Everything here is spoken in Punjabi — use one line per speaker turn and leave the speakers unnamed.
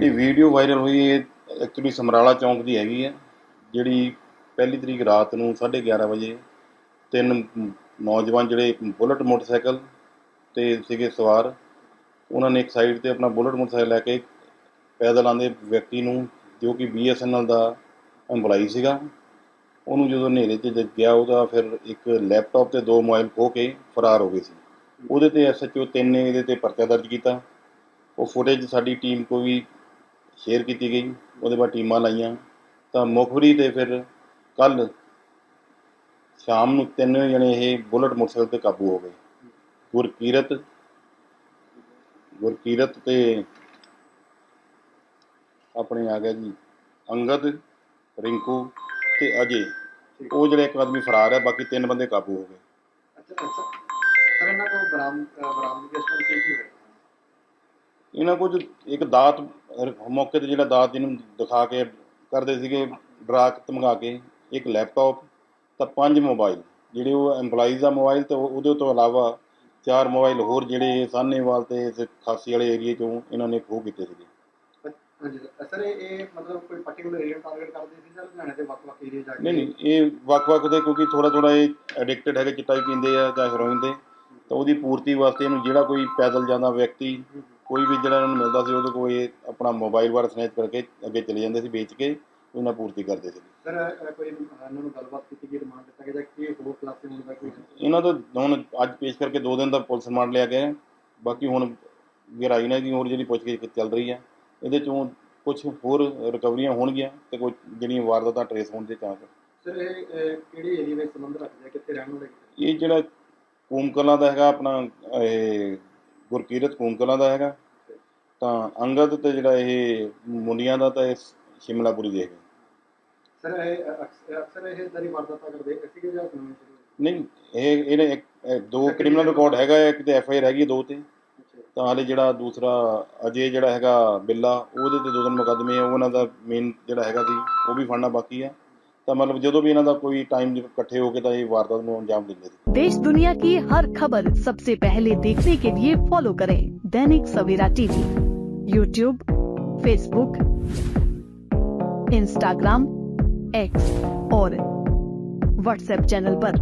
ਜਿਹੜੀ ਵੀਡੀਓ ਵਾਇਰਲ ਹੋਈ ਇਹ ਐਕਚੁਅਲੀ ਸਮਰਾਲਾ ਚੌਂਕ ਦੀ ਹੈਗੀ ਹੈ, ਜਿਹੜੀ ਪਹਿਲੀ ਤਰੀਕ ਰਾਤ ਨੂੰ 11:30 ਵਜੇ ਤਿੰਨ ਨੌਜਵਾਨ ਜਿਹੜੇ ਬੁਲਟ ਮੋਟਰਸਾਈਕਲ ਤੇ ਸੀਗੇ ਸਵਾਰ, ਉਹਨਾਂ ਨੇ ਇੱਕ ਸਾਈਡ ਤੇ ਆਪਣਾ ਬੁਲਟ ਮੋਟਰਸਾਈਕਲ ਲੈ ਕੇ ਪੈਦਲ ਆਉਂਦੇ ਵਿਅਕਤੀ ਨੂੰ, ਜੋ ਕਿ BSNL ਦਾ EMPLOYEE ਸੀਗਾ, ਉਹਨੂੰ ਜਦੋਂ ਹਨੇਰੇ 'ਚ ਗਿਆ, ਉਹਦਾ ਫਿਰ ਇੱਕ ਲੈਪਟਾਪ ਤੇ ਦੋ ਮੋਬਾਈਲ ਖੋਹ ਕੇ ਫਰਾਰ ਹੋ ਗਏ ਸੀ। ਉਹਦੇ ਤੇ ਐਸਐਚਓ ਤਿੰਨ ਨੇ ਇਹਦੇ ਤੇ ਪਰਚਾ ਦਰਜ ਕੀਤਾ। ਉਹ ਫੁਟੇਜ ਸਾਡੀ ਟੀਮ ਕੋ ਵੀ ਸ਼ੇਅਰ ਕੀਤੀ ਗਈ ਉਹਦੇ ਬਾਅਦ ਟੀਮਾਂ ਲਾਈਆਂ। ਤਾਂ ਮੁਖਬਰੀ ਤੇ ਫਿਰ ਕੱਲ ਸ਼ਾਮ ਨੂੰ ਤਿੰਨ ਜਣੇ ਇਹ ਬੁਲਟ ਮੋਟਰਸਾਈਕਲ ਤੇ ਕਾਬੂ ਹੋ ਗਏ। ਗੁਰਕੀਰਤ ਗੁਰਕੀਰਤ ਤੇ ਆਪਣੇ ਆ ਗਿਆ ਜੀ ਅੰਗਦ ਰਿੰਕੂ ਤੇ ਅਜੇ। ਉਹ ਜਿਹੜੇ ਇੱਕ ਆਦਮੀ ਫਰਾਰ ਹੈ ਬਾਕੀ ਤਿੰਨ ਬੰਦੇ ਕਾਬੂ ਹੋ ਗਏ।
ਅੱਛਾ ਅੱਛਾ। ਸਰ ਇਹਨਾਂ ਕੋਲ ਕੀ ਹੋਇਆ
ਇਹਨਾਂ ਕੁਝ ਇੱਕ ਦਾਤ ਮੌਕੇ ਤੇ ਜਿਹੜਾ ਦਾਤ ਜਿਹਨੂੰ ਦਿਖਾ ਕੇ ਕਰਦੇ ਸੀਗੇ ਡਰਾ ਕੇ ਧਮਕਾ ਕੇ ਇੱਕ ਲੈਪਟਾਪ ਤਾਂ ਪੰਜ ਮੋਬਾਈਲ ਜਿਹੜੇ ਉਹ EMPLOYEES ਦਾ ਮੋਬਾਈਲ ਤੇ ਉਹ- ਉਹਦੇ ਤੋਂ ਇਲਾਵਾ ਚਾਰ ਮੋਬਾਈਲ ਹੋਰ ਜਿਹੜੇ ਸਾਹਨੇਵਾਲ ਤੇ ਇਸ ਖਾਸੀ ਵਾਲੇ ਏਰੀਏ ਚੋਂ ਇਹਨਾਂ ਨੇ ਖੋਹ ਕੀਤੇ ਸੀਗੇ।
ਹਾਂਜੀ ਸਰ ਇਹ ਇਹ ਮਤਲਬ ਕੋਈ ਪਾਰਟਿਕੂਲਰ ਏਰੀਆ ਟਾਰਗੇਟ ਕਰਦੇ ਸੀ ਜਾਂ ਲੁਧਿਆਣੇ ਦੇ ਵੱਖ-ਵੱਖ ਏਰੀਆ ਜਾ ਕੇ?
ਨਹੀਂ ਨਹੀਂ ਇਹ ਵੱਖ-ਵੱਖ ਦੇ ਕਿਉਂਕਿ ਥੋੜਾ ਥੋੜਾ ਇਹ ਐਡਿਕਟਡ ਹੈਗੇ ਚਿੱਟਾ ਵੀ ਪੀਂਦੇ ਆ ਜਾਂ ਹੈਰੋਇਨ ਦੇ ਤਾਂ ਉਹਦੀ ਪੂਰਤੀ ਵਾਸਤੇ ਇਹਨੂੰ ਜਿਹੜਾ ਕੋਈ ਪੈਦਲ ਜਾਂਦਾ ਵਿਅਕਤੀ ਕੋਈ ਵੀ ਜਿਹੜਾ ਇਹਨਾਂ ਨੂੰ ਮਿਲਦਾ ਸੀ ਉਹਦੇ ਕੋਲ ਇਹ ਆਪਣਾ ਮੋਬਾਈਲ ਵਾਰ ਸਨੈਚ ਕਰਕੇ ਅੱਗੇ ਚਲੇ ਜਾਂਦੇ ਸੀ ਵੇਚ ਕੇ ਉਹਨਾਂ ਪੂਰਤੀ ਕਰਦੇ ਸੀ।
ਸਰ ਕੋਈ ਇਹਨਾਂ ਨੂੰ ਗੱਲਬਾਤ ਕੀਤੀ ਗਈ ਰਿਮਾਂਡ ਦਿੱਤਾ ਗਿਆ ਜਾਂ ਕੀ ਹੋਰ ਕਲਾਸੇ ਹੋਣ ਦਾ ਕੋਈ
ਇਹਨਾਂ ਤੋਂ ਹੁਣ ਅੱਜ ਪੇਸ਼ ਕਰਕੇ 2 ਦਿਨ ਦਾ ਪੁਲਿਸ ਰਿਮਾਂਡ ਲਿਆ ਗਿਆ। ਬਾਕੀ ਹੁਣ ਗਹਿਰਾਈ ਨਾਲ ਦੀ ਹੋਰ ਜਿਹੜੀ ਪੁੱਛਗਿੱਛ ਚੱਲ ਰਹੀ ਹੈ ਇਹਦੇ ਚੋਂ ਕੁਝ ਹੋਰ ਰਿਕਵਰੀਆਂ ਹੋਣਗੀਆਂ ਤੇ ਕੁਝ ਜਿਹੜੀਆਂ ਵਾਰਦਾਤਾਂ ਟਰੇਸ ਹੋਣ ਦੇ ਚਾਂਸ
ਸਰ ਇਹ ਕਿਹੜੇ ਏਰੀਆ ਵਿੱਚ ਸੰਬੰਧ ਰੱਖਦੇ ਕਿੱਥੇ ਰਹਿਣ ਵਾਲੇ?
ਇਹ ਜਿਹੜਾ ਕੂਮਕਲਾਂ ਦਾ ਹੈਗਾ ਆਪਣਾ ਇਹ ਗੁਰਕੀਰਤ ਕੂਮਕਲਾਂ ਦਾ ਹੈਗਾ। ਤਾਂ ਅੰਗਦ ਤੇ ਜਿਹੜਾ ਇਹ ਮੁੰਡੀਆਂ ਦਾ ਤਾਂ ਇਹ ਸ਼ਿਮਲਾਪੁਰੀ ਦੇ ਹੈਗਾ।
ਸਰ ਇਹ ਅਕਸ- ਅਕਸਰ ਇਹ ਦਰੀ ਵਾਰਦਾਤਾਂ ਕਰਦੇ ਸੀਗੇ ਜਾਂ ਨਵੇਂ ਸ਼ੁਰੂ ਹੋਏ?
ਨਹੀਂ ਇਹ ਇਹਨੇ ਇੱਕ ਇਹ ਦੋ ਕ੍ਰਿਮੀਨਲ ਰਿਕਾਰਡ ਹੈਗਾ ਇੱਕ ਤੇ ਐਫ ਆਈ ਆਰ ਹੈਗੀ ਦੋ ਤੇ। ਤਾਂ ਹਾਲੇ ਜਿਹੜਾ ਦੂਸਰਾ ਅਜੇ ਜਿਹੜਾ ਹੈਗਾ ਬਿੱਲਾ ਉਹਦੇ ਤੇ ਦੋ ਦਿਨ ਮੁਕੱਦਮੇ ਆ ਉਹਨਾਂ ਦਾ ਮੇਨ ਜਿਹੜਾ ਹੈਗਾ ਸੀ ਉਹ ਵੀ ਫੜਨਾ ਬਾਕੀ ਹੈ ਤਾਂ ਮਤਲਬ ਜਦੋਂ ਵੀ ਇਹਨਾਂ ਦਾ ਕੋਈ ਟਾਈਮ ਇਕੱਠੇ ਹੋ ਕੇ ਤਾਂ ਇਹ ਵਾਰਦਾਤ ਨੂੰ ਅੰਜਾਮ ਦਿੰਦੇ ਸੀ
देश दुनिया की हर खबर सबसे पहले देखने के लिए फॉलो करें Dainik Savera TV YouTube Facebook Instagram X और व्हाट्सएप चैनल पर।